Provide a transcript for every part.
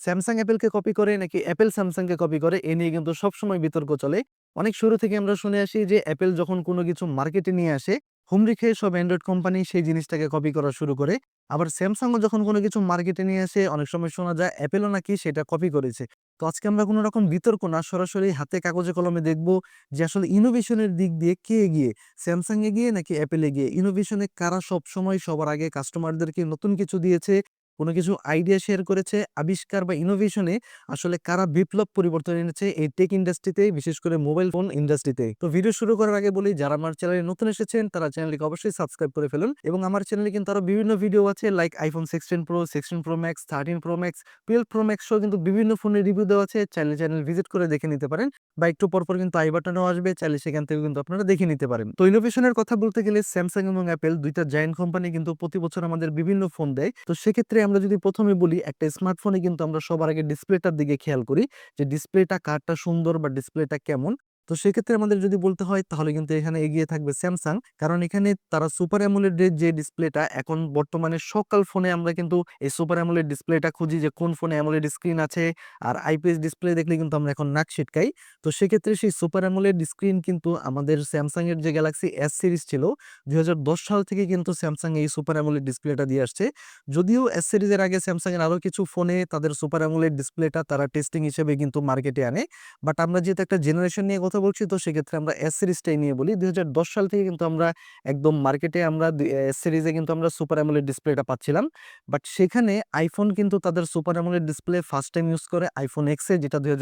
Samsung অ্যাপেলকে copy করে নাকি Apple স্যামসাংকে copy করে, এ নিয়ে কিন্তু সবসময় বিতর্ক চলে। অনেক শুরু থেকে আমরা শুনে আসি যে অ্যাপেল যখন কোনো কিছু মার্কেটে নিয়ে আসে হুমরি খেয়ে সব অ্যান্ড্রয়েড কোম্পানি সেই জিনিসটাকে কপি করা শুরু করে। আবার স্যামসাংও যখন কোনো কিছু মার্কেটে নিয়ে আসে, অনেক সময় শোনা যায় অ্যাপেলও নাকি সেটা কপি করেছে। তো আজকে আমরা কোনো রকম বিতর্ক না, সরাসরি হাতে কাগজে কলমে দেখব যে, আসলে ইনোভেশনের দিক দিয়ে কে এগিয়ে? স্যামসাং এগিয়ে নাকি অ্যাপেল এগিয়ে ইনোভেশনে কারা সব সময় সবার আগে কাস্টমারদেরকে নতুন কিছু দিয়েছে? কোনো কিছু আইডিয়া শেয়ার করেছে, আবিষ্কার বা ইনোভেশনে আসলে কারা বিপ্লব পরিবর্তন এনেছে এই টেক ইন্ডাস্ট্রিতে বিশেষ করে মোবাইল ফোন ইন্ডাস্ট্রিতে তো। ভিডিও শুরু করার আগে বলি, যারা আমার চ্যানেলে নতুন এসেছেন, তারা চ্যানেলটিকে অবশ্যই সাবস্ক্রাইব করে ফেলুন এবং আমার চ্যানেলে কিন্তু আরও বিভিন্ন ভিডিও আছে like iPhone sixteen pro sixteen pro max thirteen pro max twelve pro max সহ কিন্তু বিভিন্ন ফোনের রিভিউ দেওয়া আছে। চ্যানেল চ্যানেল ভিজিট করে দেখে নিতে পারেন বা একটু পরপর কিন্তু আই বাটনও আসবে চাইলে সেখান থেকে কিন্তু আপনারা দেখে নিতে পারেন। তো ইনোভেশনের কথা বলতে গেলে স্যামসাং এবং অ্যাপেল দুইটা জায়ান্ট কোম্পানি কিন্তু প্রতি বছর আমাদের বিভিন্ন ফোন দেয়। তো সেক্ষেত্রে আমরা যদি প্রথমে বলি, একটা স্মার্টফোনে কিন্তু আমরা সবার আগে ডিসপ্লেটার দিকে খেয়াল করি যে, ডিসপ্লেটা কারটা সুন্দর বা ডিসপ্লেটা কেমন? তো সেক্ষেত্রে আমাদের যদি বলতে হয়, তাহলে কিন্তু এখানে এগিয়ে থাকবে স্যামসাং। কারণ এখানে তারা সুপার অ্যামোলেডের যে ডিসপ্লেটা, এখন বর্তমানে সকল ফোনে আমরা কিন্তু এই সুপার অ্যামোলেড ডিসপ্লেটা খুঁজি যে কোন ফোনে অ্যামোলেড স্ক্রিন আছে। আর আইপিএস ডিসপ্লে দেখলে কিন্তু আমরা এখন নাক ছিটকাই। তো সেক্ষেত্রে সেই সুপার অ্যামোলেড স্ক্রিন কিন্তু আমাদের স্যামসাং এর যে গ্যালাক্সি এস সিরিজ ছিল দুই হাজার দশ সাল থেকে কিন্তু স্যামসাং এই সুপার অ্যামোলেড ডিসপ্লেটা দিয়ে আসছে। যদিও এস সিরিজের আগে স্যামসাং এর আরও কিছু ফোনে তাদের সুপার অ্যামোলেড ডিসপ্লেটা তারা টেস্টিং হিসেবে কিন্তু মার্কেটে আনে। বাট আমরা যেহেতু একটা জেনারেশন নিয়ে কথা বলছি, তো সেক্ষেত্রে আমরা এস সিরিজটাই নিয়ে বলি। দুই সাল থেকে কিন্তু আমরা একদম মার্কেটে আমরা এস সিরিজে কিন্তু আমরা সুপার অ্যামোলেড ডিসপ্লেটা পাচ্ছিলাম। বাট সেখানে আইফোন কিন্তু তাদের super AMOLED display first time use করে আইফোন এক্সে যেটা দুই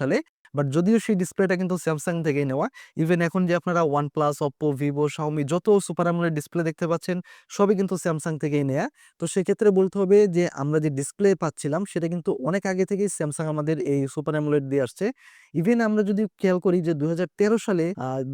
সালে। বাট যদিও সেই ডিসপ্লেটা কিন্তু স্যামসাং থেকেই নেওয়া। ইভেন এখন যে আপনারা OnePlus Oppo Vivo Xiaomi যত সুপার অ্যামোলেড ডিসপ্লে দেখতে পাচ্ছেন, সবই কিন্তু স্যামসাং থেকেই নেয়া। তো সেক্ষেত্রে বলতে হবে যে, আমরা যে ডিসপ্লে পাচ্ছিলাম, সেটা কিন্তু অনেক আগে থেকেই স্যামসাং আমাদের এই সুপার অ্যামোলেড দিয়ে আসছে। ইভেন আমরা যদি খেয়াল করি যে দুই হাজার তেরো সালে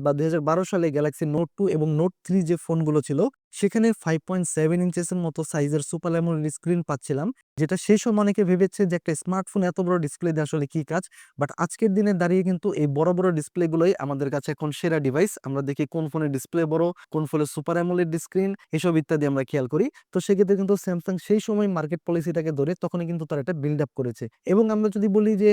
বা দুই হাজার বারো সালে গ্যালাক্সি নোট টু এবং নোট থ্রি যে ফোনগুলো ছিল সেখানে ফাইভ পয়েন্ট সেভেন ইঞ্চেসের মতো সাইজের সুপার অ্যামোলেড স্ক্রিন পাচ্ছিলাম, যেটা সেই সময় অনেকে ভেবেছে যে একটা স্মার্টফোন এত বড় ডিসপ্লে দিয়ে আসলে কি কাজ? বাট আজকের দিনে দাঁড়িয়ে কিন্তু এই বড় বড় ডিসপ্লেগুলোই আমাদের কাছে এখন সেরা ডিভাইস আমরা দেখি কোন ফোনের ডিসপ্লে বড়, কোন ফোনের সুপার অ্যামোলেড স্ক্রিন এসব ইত্যাদি আমরা খেয়াল করি। তো সেক্ষেত্রে কিন্তু স্যামসাং সেই সময় মার্কেট পলিসিটাকে ধরে তখনই কিন্তু তারা এটা বিল্ড আপ করেছে। এবং আমরা যদি বলি যে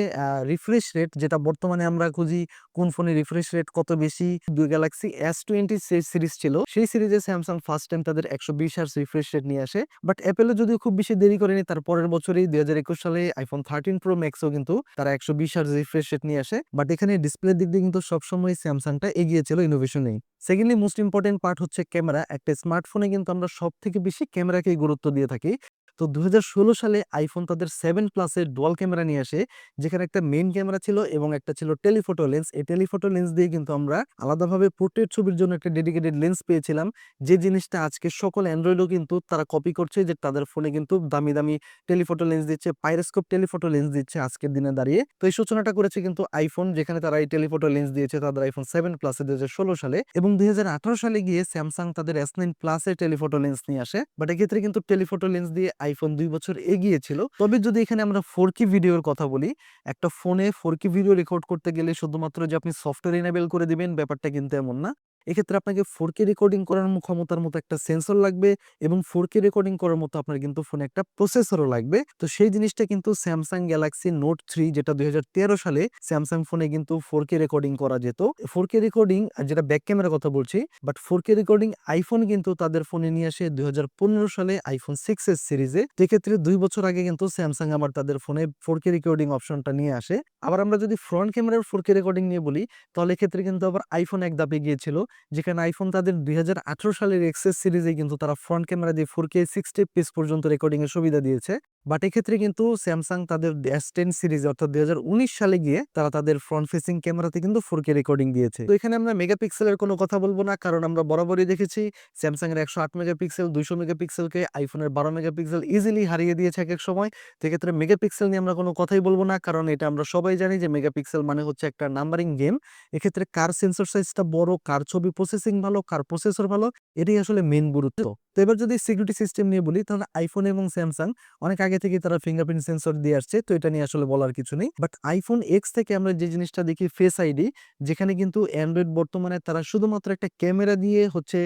রিফ্রেশ রেট যেটা বর্তমানে আমরা খুঁজি, কোন ফোনের রিফ্রেশ রেট কত বেশি? দুই গ্যালাক্সি এস টোয়েন্টি সিরিজ ছিল। সেই সিরিজে স্যামসাং ফার্স্ট টাইম তাদের একশো বিশ হার্স রিফ্রেশ রেট নিয়ে আসে। বাট অ্যাপেলও যদিও খুব বেশি দেরি করেনি, তার পরের বছরই দুই হাজার একুশ সালে আইফোন থার্টিন প্রো ম্যাক্সও কিন্তু তারা একশো বিশ হার্স রিফ্রেশ রেট নিয়ে আসে। বাট এখানে ডিসপ্লের দিক দিয়ে কিন্তু সবসময় স্যামসাংটা এগিয়ে ছিল ইনোভেশনেই সেকেন্ডলি মোস্ট ইম্পর্টেন্ট পার্ট হচ্ছে ক্যামেরা একটা স্মার্টফোনে কিন্তু আমরা সব থেকে বেশি ক্যামেরাকেই গুরুত্ব দিয়ে থাকি। তো দুই হাজার ষোলো সালে আইফোন তাদের সেভেন প্লাসের ডুয়াল ক্যামেরা নিয়ে আসে, যেখানে একটা মেইন ক্যামেরা ছিল এবং একটা ছিল টেলিফোটো লেন্স এই টেলিফোটো লেন্স দিয়ে কিন্তু আমরা আলাদাভাবে পোর্ট্রেট ছবির জন্য একটা ডেডিকেটেড লেন্স পেয়েছিলাম। যে জিনিসটা আজকে সকল অ্যান্ড্রয়েডও কিন্তু তারা কপি করছে যে তাদের ফোনে কিন্তু দামি দামি টেলিফোটো লেন্স দিচ্ছে পাইরোস্কোপ টেলিফোটো লেন্স দিচ্ছে আজকের দিনে দাঁড়িয়ে। তো এই সূচনাটা করেছে কিন্তু আইফোন যেখানে তারা এই টেলিফোটো লেন্স দিয়েছে তাদের আইফোন সেভেন প্লাসে দুই হাজার ষোলো সালে এবং দুই হাজার আঠারো সালে গিয়ে স্যামসাং তাদের এস নাইন প্লাসের টেলিফোটো লেন্স নিয়ে আসে। বাট এক্ষেত্রে কিন্তু টেলিফোটো লেন্স দিয়ে আইফোন দুই বছর এগিয়ে ছিল তবে যদি এখানে আমরা ফোর কি ভিডিওর কথা বলি, একটা ফোনে ফোর কি ভিডিও রেকর্ড করতে গেলে শুধুমাত্র যে আপনি সফটওয়্যার ইনেবল করে দিবেন, ব্যাপারটা কিন্তু এমন না। এক্ষেত্রে আপনাকে ফোর কে রেকর্ডিং করার ক্ষমতার মতো একটা সেন্সর লাগবে এবং ফোর কে রেকর্ডিং করার মতো আপনার কিন্তু ফোনে একটা প্রসেসরও লাগবে। তো সেই জিনিসটা কিন্তু স্যামসাং গ্যালাক্সি নোট থ্রি যেটা দুই হাজার তেরো সালে স্যামসাং ফোনে কিন্তু ফোর কে রেকর্ডিং করা যেত। ফোর কে রেকর্ডিং যেটা ব্যাক ক্যামেরার কথা বলছি but four K recording iPhone কিন্তু তাদের ফোনে নিয়ে আসে দুই হাজার পনেরো সালে আইফোন সিক্স এস সিরিজে সেক্ষেত্রে দুই বছর আগে কিন্তু স্যামসাং আবার তাদের ফোনে ফোর কে রেকর্ডিং অপশনটা নিয়ে আসে। আবার আমরা যদি ফ্রন্ট ক্যামেরার ফোর কে রেকর্ডিং নিয়ে বলি, তাহলে এক্ষেত্রে কিন্তু আবার আইফোন এক দাপে গিয়েছিল। যেখানে আইফোন তাদের দুই হাজার আঠেরো সালের এক্সেস সিরিজে কিন্তু তারা ফ্রন্ট ক্যামেরা দিয়ে ফোর কে সিক্সটি পিস পর্যন্ত রেকর্ডিংয়ের সুবিধা দিয়েছে। বাট এক্ষেত্রে কিন্তু স্যামসাং তাদের এস টেন সিরিজ অর্থাৎ দুই হাজার উনিশ সালে গিয়ে তারা তাদের ফ্রন্ট ফেসিং ক্যামেরাতে কিন্তু ফোর কে রেকর্ডিং দিয়েছে। তো এখানে আমরা মেগাপিক্সেলের কোনো কথা বলব না, কারণ আমরা বরাবরই দেখেছি স্যামসাং এর একশো আট মেগাপিক্সেল দুইশো মেগাপিক্সেলকে আইফোনের বারো মেগাপিক্সেল ইজিলি হারিয়ে দিয়েছে এক এক সময়। সেক্ষেত্রে মেগাপিক্সেল নিয়ে আমরা কোনো কথাই বলব না, কারণ এটা আমরা সবাই জানি যে মেগাপিক্সেল মানে হচ্ছে একটা নাম্বারিং গেম এক্ষেত্রে কার সেন্সর সাইজটা বড় কার ছবি প্রসেসিং ভালো কার প্রসেসর ভালো, এটাই আসলে মেন গুরুত্ব। তো এবার যদি সিকিউরিটি সিস্টেম নিয়ে বলি, তাহলে আইফোন এবং স্যামসাং অনেক আগে থেকে তারা ফিঙ্গারপ্রিন্ট সেন্সর দিয়ে আসছে, তো এটা নিয়ে আসলে বলার কিছু নেই। বাট আইফোন এক্স থেকে আমরা যে জিনিসটা দেখি ফেস আইডি যেখানে কিন্তু অ্যান্ড্রয়েড বর্তমানে তারা শুধুমাত্র একটা ক্যামেরা দিয়ে হচ্ছে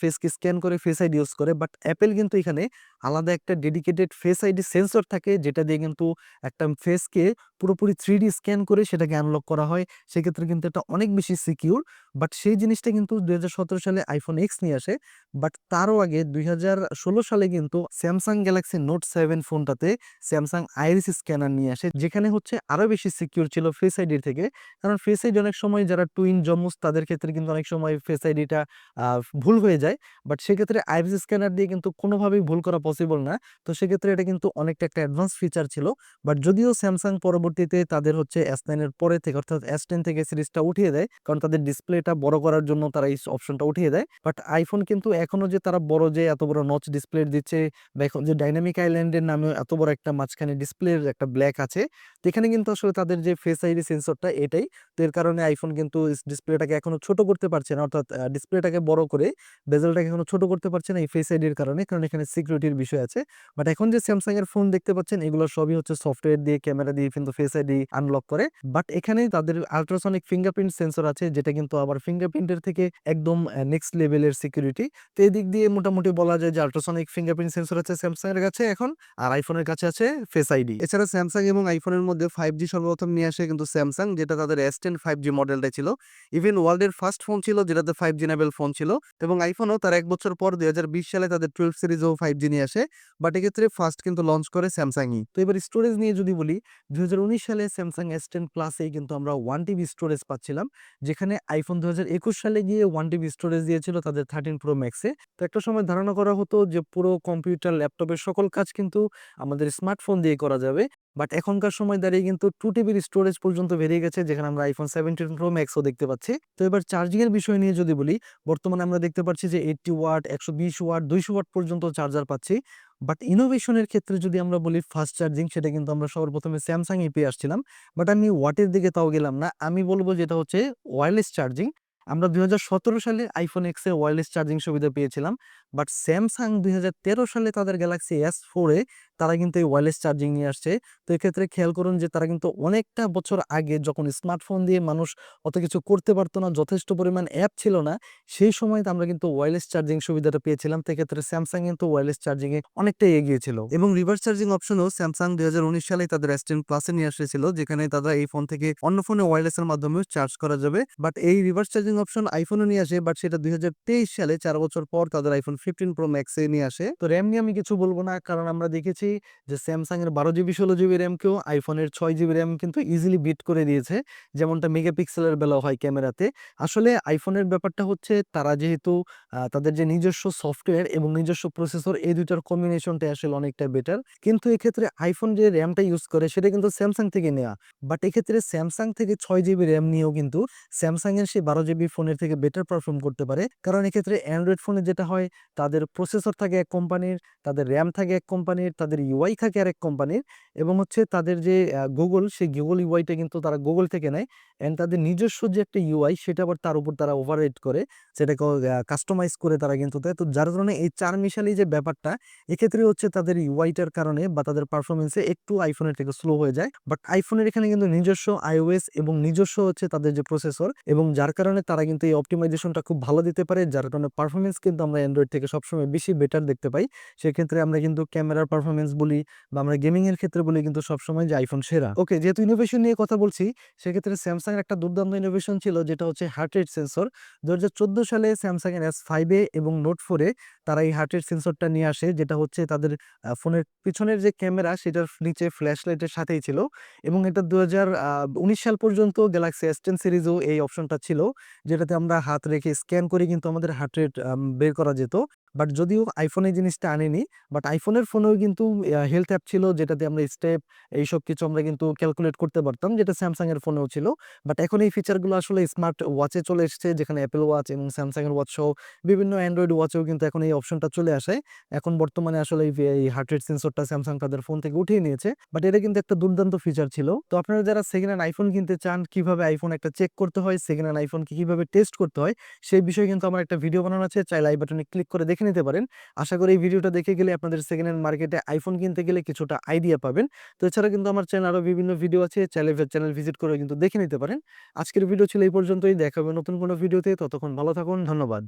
ফেসকে স্ক্যান করে ফেস আইডি ইউজ করে বাট অ্যাপেল কিন্তু এখানে আলাদা একটা ডেডিকেটেড ফেস আইডি সেন্সর থাকে, যেটা দিয়ে কিন্তু একটা ফেসকে পুরোপুরি থ্রি স্ক্যান করে সেটাকে আনলক করা হয়। সেক্ষেত্রে কিন্তু এটা অনেক বেশি সিকিউর বাট সেই জিনিসটা কিন্তু দু হাজার সতেরো সালে আইফোন এক্স নিয়ে আসে বাট তারও আগে দু হাজার ষোলো সালে কিন্তু স্যামসাং গ্যালাক্সি নোট সেভেন ফোনটাতে স্যামসাং আইরিস স্ক্যানার নিয়ে আসে, যেখানে হচ্ছে আরও বেশি সিকিউর ছিল ফেস আইডির থেকে। কারণ ফেস আইডি অনেক সময় যারা টুইন জমুস তাদের ক্ষেত্রে কিন্তু অনেক সময় ফেস আইডিটা ভুল হয়ে যায় বাট সেক্ষেত্রে আইরিস স্ক্যানার দিয়ে কিন্তু কোনোভাবেই ভুল করা পসিবল না। তো সেক্ষেত্রে এটা কিন্তু অনেকটা একটা অ্যাডভান্স ফিচার ছিল। বাট যদিও স্যামসাং পরবর্তীতে তাদের হচ্ছে এস নাইনের পরে থেকে, অর্থাৎ এস টেন থেকে সিরিজটা উঠিয়ে দেয়, কারণ তাদের ডিসপ্লেটা বড় করার জন্য তারা এই অপশনটা উঠিয়ে দেয়। বাট আইফোন কিন্তু এখনও যে তারা বড় যে এত বড় নচ ডিসপ্লে দিচ্ছে, বা এখন যে ডাইনামিক আইল্যান্ডের নামে এত বড় একটা মাঝখানে ডিসপ্লের একটা ব্ল্যাক আছে, তো এখানে কিন্তু আসলে তাদের যে ফেস আইডি সেন্সরটা এটাই। তো এর কারণে আইফোন কিন্তু ডিসপ্লেটাকে এখনও ছোট করতে পারছে না, অর্থাৎ ডিসপ্লেটাকে বড় করে বেজেলটাকে এখনও ছোট করতে পারছে না এই ফেস আইডির কারণে, কারণ এখানে সিকিউরিটির বিষয় আছে। বাট এখন যে স্যামসাং এর ফোন দেখতে পাচ্ছেন, এগুলো সবই হচ্ছে সফটওয়্যার দিয়ে ক্যামেরা দিয়ে, কিন্তু ফেস আইডি আনলক করে। বাট এখানে তাদের আলট্রাসনিক ফিঙ্গারপ্রিন্ট সেন্সর আছে, যেটা কিন্তু আবার ফিঙ্গারপ্রিন্টের থেকে একদম নেক্সট লেভেলের সিকিউরিটি তো এদিক দিয়ে মোটামুটি বলা যায় যে আলট্রাসনিক ফিঙ্গারপ্রিন্ট সেন্সর আছে স্যামসাং এর কাছে এখন, আর আইফোনের কাছে আছে ফেস আইডি এছাড়া স্যামসাং এবং আইফোনের মধ্যে ফাইভ জি সর্বপ্রথম নিয়ে আসে কিন্তু স্যামসাং যেটা তাদের এস টেন ফাইভ জি মডেলটা ছিল। ইভেন ওয়ার্ল্ডের ফার্স্ট ফোন ছিল, যেটাতে ফাইভ জি নেবেল ফোন ছিল। এবং আইফোনও তার এক বছর পর দু হাজার বিশ সালে তাদের টুয়েলভ সিরিজও ফাইভ জি নিয়ে আসে। বাট এক্ষেত্রে ফার্স্ট কিন্তু লঞ্চ করে স্যামসাংই তো এবার স্টোরেজ নিয়ে যদি বলি দু হাজার উনিশ সালে স্যামসাং এস টেন প্লাসেই কিন্তু আমরা ওয়ান টিবি স্টোরেজ পাচ্ছিলাম, যেখানে আইফোন দুই হাজার একুশ সালে গিয়ে ওয়ান টিবি স্টোরেজ দিয়েছিল তাদের থার্টিন প্রো ম্যাক্সে তো একটা সময় ধারণা করা হতো যে পুরো কম্পিউটার ল্যাপটপের সকল কাজ কিন্তু আমাদের স্মার্টফোন দিয়ে করা যাবে। বাট এখনকার সময় দাঁড়িয়ে কিন্তু টু টিবির স্টোরেজ পর্যন্ত বেরিয়ে গেছে, যেখানে আমরা আইফোন সেভেন্টিন প্রো ম্যাক্সও দেখতে পাচ্ছি। তো এবার চার্জিং এর বিষয় নিয়ে যদি বলি, বর্তমানে আমরা দেখতে পাচ্ছি যে এইটটি ওয়াট একশো বিশ ওয়াট দুইশো ওয়াট পর্যন্ত চার্জার পাচ্ছি। বাট ইনোভেশনের ক্ষেত্রে যদি আমরা বলি ফাস্ট চার্জিং সেটা কিন্তু আমরা সবার প্রথমে স্যামসাং এ পেয়ে আসছিলাম। বাট আমি ওয়াটের দিকে তাও গেলাম না। আমি বলব যেটা হচ্ছে ওয়্যারলেস চার্জিং আমরা দুই হাজার সতেরো সালে আইফোন এক্সের ওয়্যারলেস চার্জিং সুবিধা পেয়েছিলাম। বাট স্যামসাং দুই হাজার তেরো সালে তাদের গ্যালাক্সি এস ফোরে তারা কিন্তু এই ওয়্যারলেস চার্জিং নিয়ে আসছে। তো এক্ষেত্রে খেয়াল করুন যে তারা কিন্তু অনেকটা বছর আগে যখন স্মার্টফোন দিয়ে মানুষ অত কিছু করতে পারতো না, যথেষ্ট পরিমাণ অ্যাপ ছিল না, সেই সময় আমরা কিন্তু ওয়্যারলেস চার্জিং সুবিধাটা পেয়েছিলাম। তো এক্ষেত্রে স্যামসাং কিন্তু ওয়ারলেস চার্জিং এ অনেকটাই এগিয়ে ছিল। এবং রিভার্স চার্জিং অপশনও স্যামসাং দু হাজার উনিশ সালে তাদের এস টেন প্লাসে নিয়ে এসেছিল যেখানে তারা এই ফোন থেকে অন্য ফোনে ওয়্যারলেস এর মাধ্যমে চার্জ করা যাবে। বাট এই রিভার্স চার্জিং অপশন আইফোনে নিয়ে আসে বাট সেটা দুই হাজার তেইশ সালে, চার বছর পর তাদের আইফোন ফিফটিন প্রো ম্যাক্সে নিয়ে আসে। তো র্যাম নিয়ে আমি কিছু বলব না, কারণ আমরা দেখেছি যে স্যামসাং এর বারো জিবি ষোলো জিবি র্যামকেও আইফোনের ছয় জিবি র্যাম কিন্তু ইজিলি বিট করে দিয়েছে। যেমনটা মেগাপিক্সেলের বেলা হয় ক্যামেরাতে। আসলে আইফোনের ব্যাপারটা হচ্ছে তারা যেহেতু তাদের যে নিজস্ব সফটওয়্যার এবং নিজস্ব প্রসেসর এই দুইটার কম্বিনেশনটা আসলে অনেকটা বেটার কিন্তু এক্ষেত্রে আইফোন যে র্যামটা ইউজ করে সেটা কিন্তু স্যামসাং থেকে নেওয়া বাট এক্ষেত্রে স্যামসাং থেকে ছয় জিবি র্যাম নিয়েও কিন্তু স্যামসাং এর সেই বারো জিবি ফোনের থেকে বেটার পারফর্ম করতে পারে। কারণ এক্ষেত্রে অ্যান্ড্রয়েড ফোনে যেটা হয়, তাদের প্রসেসর থাকে এক কোম্পানির তাদের র্যাম থাকে এক কোম্পানির তাদের ইউআই থাকে আরেক কোম্পানির এবং হচ্ছে তাদের যে গুগল সেই গুগল ইউআইটা কিন্তু তারা গুগল থেকে নেয় অ্যান্ড তাদের নিজস্ব যে একটা ইউআই সেটা আবার তার উপর তারা ওভাররেট করে সেটাকে কাস্টমাইজ করে তারা কিন্তু দেয়। তো যার কারণে এই চার মিশালি যে ব্যাপারটা, এক্ষেত্রে হচ্ছে তাদের ইউআইটার কারণে বা তাদের পারফরমেন্সে একটু আইফোনের থেকে স্লো হয়ে যায়। বাট আইফোনের এখানে কিন্তু নিজস্ব আইওএস এবং নিজস্ব হচ্ছে তাদের যে প্রসেসর এবং যার কারণে তারা কিন্তু এই অপটিমাইজেশনটা খুব ভালো দিতে পারে, যার কারণে পারফরমেন্স কিন্তু আমরা অ্যান্ড্রয়েড থেকে সবসময় বেশি বেটার দেখতে পাই। সেক্ষেত্রে আমরা কিন্তু ক্যামেরার পারফরমেন্স বলি বা আমরা গেমিংয়ের ক্ষেত্রে বলি কিন্তু সবসময় যে আইফোন সেরা। ওকে যেহেতু ইনোভেশন নিয়ে কথা বলছি, সেক্ষেত্রে স্যামসাং একটা দুর্দান্ত ইনোভেশন ছিল, যেটা হচ্ছে হার্ট রেট সেন্সর দু হাজার চোদ্দ সালে স্যামসাং এর এস ফাইভে এবং নোট ফোরে তারা এই হার্ট রেট সেন্সরটা নিয়ে আসে, যেটা হচ্ছে তাদের ফোনের পিছনের যে ক্যামেরা সেটার নিচে ফ্ল্যাশ লাইটের সাথেই ছিল। এবং এটা দু উনিশ সাল পর্যন্ত গ্যালাক্সি এস টেন সিরিজও এই অপশনটা ছিল, যেটাতে আমরা হাত রেখে স্ক্যান করে কিন্তু আমাদের হার্ট রেট বের করা যেত। বাট যদিও আইফোন এই জিনিসটা আনেনি বাট আইফোনের ফোনেও কিন্তু হেলথ অ্যাপ ছিল যেটাতে আমরা স্টেপ এইসব কিছু আমরা কিন্তু ক্যালকুলেট করতে পারতাম, যেটা স্যামসাং এর ফোনেও ছিল। বাট এখন এই ফিচারগুলো আসলে স্মার্ট ওয়াচে চলে এসেছে, যেখানে অ্যাপেল ওয়াচ এবং স্যামসাং এর ওয়াচ সহ বিভিন্ন অ্যান্ড্রয়েড ওয়াচেও কিন্তু এখন এই অপশনটা চলে আসে। এখন বর্তমানে আসলে এই হার্ট রেট সেন্সরটা স্যামসাং তাদের ফোন থেকে উঠিয়ে নিয়েছে। বাট এটা কিন্তু একটা দুর্দান্ত ফিচার ছিল। তো আপনারা যারা সেকেন্ড হ্যান্ড আইফোন কিনতে চান, কীভাবে আইফোন একটা চেক করতে হয় সেকেন্ড হ্যান্ড আইফোনকে কীভাবে টেস্ট করতে হয়, সেই বিষয়ে কিন্তু আমার একটা ভিডিও বানানো আছে, চাইলে আই বাটনে ক্লিক করে দেখে নিতে পারেন। আশা করি এই ভিডিওটা দেখে গেলে আপনাদের সেকেন্ড হ্যান্ড মার্কেটে আইফোন কিনতে গেলে কিছুটা আইডিয়া পাবেন। তো এছাড়া কিন্তু আমার চ্যানেল আরও বিভিন্ন ভিডিও আছে চ্যানেল চ্যানেল ভিজিট করে কিন্তু দেখে নিতে পারেন। আজকের ভিডিও ছিল এই পর্যন্তই। দেখাবে নতুন কোনো ভিডিওতে ততক্ষণ ভালো থাকুন। ধন্যবাদ।